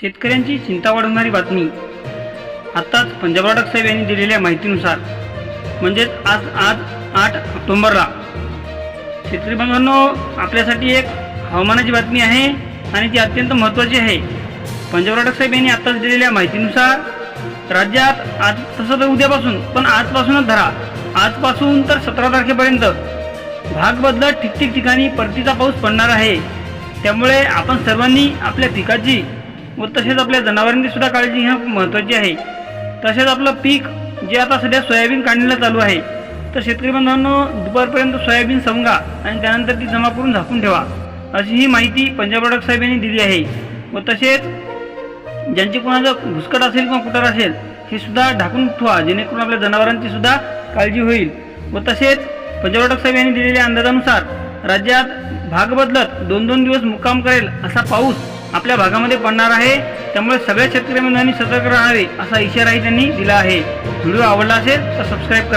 शेतकऱ्यांची चिंता वाढवणारी बातमी आत्ताच पंजाब राडक साहेब यांनी दिलेल्या माहितीनुसार म्हणजेच आज आज आठ ऑक्टोंबरला. शेतकरी बांधवांनो आपल्यासाठी एक हवामानाची बातमी आहे आणि ती अत्यंत महत्त्वाची आहे. पंजाब राडक साहेब यांनी आत्ताच दिलेल्या माहितीनुसार राज्यात आज तसं तर उद्यापासून पण आजपासूनच धरा. आजपासून तर सतरा तारखेपर्यंत. भाग बदलत ठिकठिक ठिकाणी परतीचा पाऊस पडणार आहे. त्यामुळे आपण सर्वांनी आपल्या पिकाची व तसेच आपल्या जनावरांची सुद्धा काळजी घेणं महत्त्वाची आहे. तसेच आपलं पीक जे आता सध्या सोयाबीन काढणीला चालू आहे तर शेतकरी बांधवांनो दुपारपर्यंत सोयाबीन समगा आणि त्यानंतर ती जमा करून झाकून ठेवा अशी ही माहिती पंजाब प्रॉडक्ट साहेब यांनी दिली आहे. व तसेच ज्यांची कोणाचं घुसकट असेल किंवा कुटार असेल हे सुद्धा ढाकून ठेवा जेणेकरून आपल्या जनावरांची सुद्धा काळजी होईल. व तसेच पंजाब साहेब यांनी दिलेल्या अंदाजानुसार राज्यात भाग बदलत दोन दोन दिवस मुक्काम करेल असा पाऊस आपल्या भागामध्ये पडणार आहे. त्यामुळे सगळ्या शेतकरी बंधूंनी सतर्क राहावे असा इशाराही त्यांनी दिला आहे. व्हिडिओ आवडला असेल तर सबस्क्राईब करा.